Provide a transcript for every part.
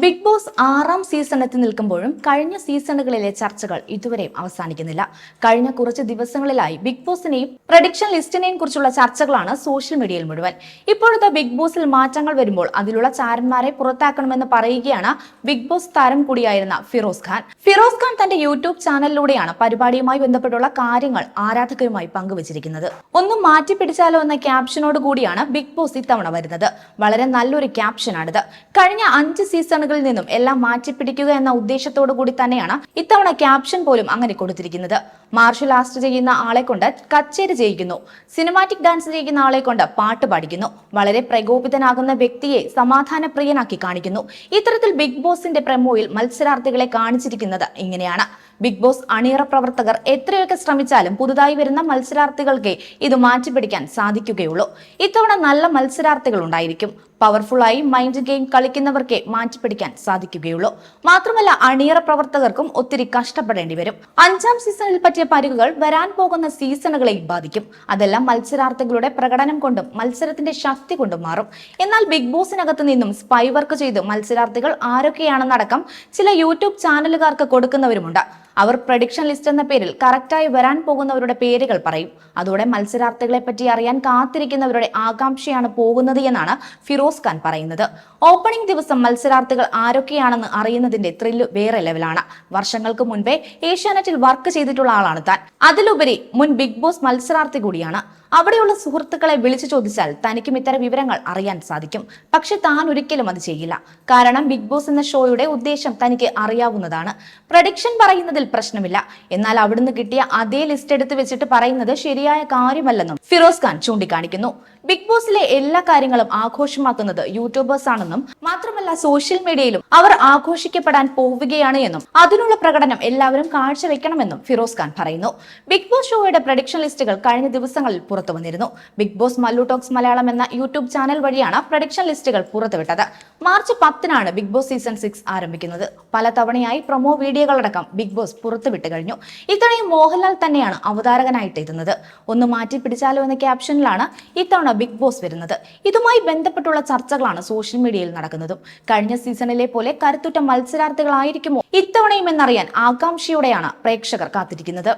Big boss ആറാം season എത്തി നിൽക്കുമ്പോഴും കഴിഞ്ഞ സീസണുകളിലെ ചർച്ചകൾ ഇതുവരെയും അവസാനിക്കുന്നില്ല. കഴിഞ്ഞ കുറച്ച് ദിവസങ്ങളിലായി ബിഗ് ബോസിനെയും പ്രഡിക്ഷൻ ലിസ്റ്റിനെയും കുറിച്ചുള്ള ചർച്ചകളാണ് സോഷ്യൽ മീഡിയയിൽ മുഴുവൻ. ഇപ്പോഴത്തെ ബിഗ് ബോസിൽ മാറ്റങ്ങൾ വരുമ്പോൾ അതിലുള്ള ചാരന്മാരെ പുറത്താക്കണമെന്ന് പറയുകയാണ് ബിഗ് ബോസ് താരം കൂടിയായിരുന്ന ഫിറോസ് ഖാൻ. ഫിറോസ് ഖാൻ തന്റെ യൂട്യൂബ് ചാനലിലൂടെയാണ് പരിപാടിയുമായി ബന്ധപ്പെട്ടുള്ള കാര്യങ്ങൾ ആരാധകരുമായി പങ്കുവച്ചിരിക്കുന്നത്. ഒന്നും മാറ്റി പിടിച്ചാലോ എന്ന ക്യാപ്ഷനോട് കൂടിയാണ് ബിഗ് ബോസ് ഇത്തവണ വരുന്നത്. വളരെ നല്ലൊരു ക്യാപ്ഷനാണിത്. കഴിഞ്ഞ അഞ്ച് സീസണുകളിൽ നിന്നും എല്ലാം മാറ്റിപ്പിടിക്കുക എന്ന ഉദ്ദേശത്തോടു കൂടി തന്നെയാണ് ഇത്തവണ ക്യാപ്ഷൻ പോലും അങ്ങനെ കൊടുത്തിരിക്കുന്നത്. മാർഷൽ ആർട്സ് ചെയ്യുന്ന ആളെ കൊണ്ട് കച്ചേരി ചെയ്യിക്കുന്നു. സിനിമാറ്റിക് ഡാൻസ് ചെയ്യുന്ന ആളെ കൊണ്ട് പാട്ട് പാടിക്കുന്നു. വളരെ പ്രകോപിതനാകുന്ന വ്യക്തിയെ സമാധാനപ്രിയനാക്കി കാണിക്കുന്നു. ഇത്തരത്തിൽ ബിഗ് ബോസിന്റെ പ്രമോയിൽ മത്സരാർത്ഥികളെ കാണിച്ചിരിക്കുന്നത് ഇങ്ങനെയാണ്. ബിഗ് ബോസ് അണിയറ പ്രവർത്തകർ എത്രയൊക്കെ ശ്രമിച്ചാലും പുതുതായി വരുന്ന മത്സരാർത്ഥികൾക്ക് ഇത് മാറ്റിപ്പിടിക്കാൻ സാധിക്കുകയുള്ളൂ. ഇത്തവണ നല്ല മത്സരാർത്ഥികൾ ഉണ്ടായിരിക്കും. പവർഫുള്ളായി മൈൻഡ് ഗെയിം കളിക്കുന്നവർക്കേ മാറ്റിപ്പിടിക്കാൻ സാധിക്കുകയുള്ളൂ. മാത്രമല്ല അണിയറ പ്രവർത്തകർക്കും ഒത്തിരി കഷ്ടപ്പെടേണ്ടി വരും. അഞ്ചാം സീസണിൽ പറ്റിയ പരിക്കുകൾ വരാൻ പോകുന്ന സീസണുകളെ ബാധിക്കും. അതെല്ലാം മത്സരാർത്ഥികളുടെ പ്രകടനം കൊണ്ടും മത്സരത്തിന്റെ ശക്തി കൊണ്ടും മാറും. എന്നാൽ ബിഗ് ബോസിനകത്ത് നിന്നും സ്പൈ വർക്ക് ചെയ്ത് മത്സരാർത്ഥികൾ ആരൊക്കെയാണെന്നടക്കം ചില യൂട്യൂബ് ചാനലുകാർക്ക് കൊടുക്കുന്നവരുമുണ്ട്. അവർ പ്രഡിക്ഷൻ ലിസ്റ്റ് എന്ന പേരിൽ കറക്റ്റായി വരാൻ പോകുന്നവരുടെ പേരുകൾ പറയും. അതോടെ മത്സരാർത്ഥികളെ പറ്റി അറിയാൻ കാത്തിരിക്കുന്നവരുടെ ആകാംക്ഷയാണ് പോകുന്നത് എന്നാണ് ഫിറോസ് ഖാൻ പറയുന്നത്. ഓപ്പണിംഗ് ദിവസം മത്സരാർത്ഥികൾ ആരൊക്കെയാണെന്ന് അറിയുന്നതിന്റെ ത്രില്ല് വേറെ ലെവലാണ് വർഷങ്ങൾക്ക് മുൻപേ ഏഷ്യാനെറ്റിൽ വർക്ക് ചെയ്തിട്ടുള്ള ആളാണ് താൻ. അതിലുപരി മുൻ ബിഗ് ബോസ് മത്സരാർത്ഥി കൂടിയാണ്. അവിടെയുള്ള സുഹൃത്തുക്കളെ വിളിച്ചു ചോദിച്ചാൽ തനിക്കും ഇത്തരം വിവരങ്ങൾ അറിയാൻ സാധിക്കും. പക്ഷെ താൻ ഒരിക്കലും അത് ചെയ്യില്ല. കാരണം ബിഗ് ബോസ് എന്ന ഷോയുടെ ഉദ്ദേശം തനിക്ക് അറിയാവുന്നതാണ്. പ്രഡിക്ഷൻ പറയുന്നതിൽ പ്രശ്നമില്ല. എന്നാൽ അവിടുന്ന് കിട്ടിയ അതേ ലിസ്റ്റ് എടുത്ത് വെച്ചിട്ട് പറയുന്നത് ശരിയായ കാര്യമല്ലെന്നും ഫിറോസ് ഖാൻ ചൂണ്ടിക്കാണിക്കുന്നു. ബിഗ് ബോസിലെ എല്ലാ കാര്യങ്ങളും ആഘോഷമാക്കുന്നത് യൂട്യൂബേഴ്സ് ആണെന്നും മാത്രമല്ല സോഷ്യൽ മീഡിയയിലും അവർ ആഘോഷിക്കപ്പെടാൻ പോവുകയാണ് എന്നും അതിനുള്ള പ്രകടനം എല്ലാവരും കാഴ്ചവെക്കണമെന്നും ഫിറോസ് ഖാൻ പറയുന്നു. ബിഗ് ബോസ് ഷോയുടെ പ്രഡിക്ഷൻ ലിസ്റ്റുകൾ കഴിഞ്ഞ ദിവസങ്ങളിൽ പുറത്തു വന്നിരുന്നു. Big Boss Mallu talks Malayalam എന്ന യൂട്യൂബ് ചാനൽ വഴിയാണ് പ്രഡിക്ഷൻ ലിസ്റ്റുകൾ പുറത്തുവിട്ടത്. മാർച്ച് പത്തിനാണ് ബിഗ് ബോസ് സീസൺ സിക്സ് ആരംഭിക്കുന്നത്. പല തവണയായി പ്രൊമോ വീഡിയോകളടക്കം ബിഗ് ബോസ് പുറത്തുവിട്ട് കഴിഞ്ഞു. ഇത്തവണയും മോഹൻലാൽ തന്നെയാണ് അവതാരകനായിട്ട് എത്തുന്നത് ഒന്ന് മാറ്റി പിടിച്ചാലോ എന്ന ക്യാപ്ഷനിലാണ് ഇത്തവണ ബിഗ് ബോസ് വരുന്നത്. ഇതുമായി ബന്ധപ്പെട്ടുള്ള ചർച്ചകളാണ് സോഷ്യൽ മീഡിയയിൽ നടക്കുന്നതും. കഴിഞ്ഞ സീസണിലെ പോലെ കരുത്തുറ്റ മത്സരാർത്ഥികളായിരിക്കുമോ ഇത്തവണയും എന്നറിയാൻ ആകാംക്ഷയോടെയാണ് പ്രേക്ഷകർ കാത്തിരിക്കുന്നത്.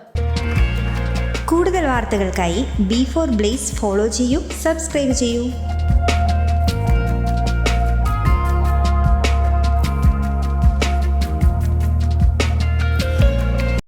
കൂടുതൽ വാർത്തകൾക്കായി ബി ഫോർ ബ്ലേസ് ഫോളോ ചെയ്യൂ സബ്സ്ക്രൈബ് ചെയ്യൂ.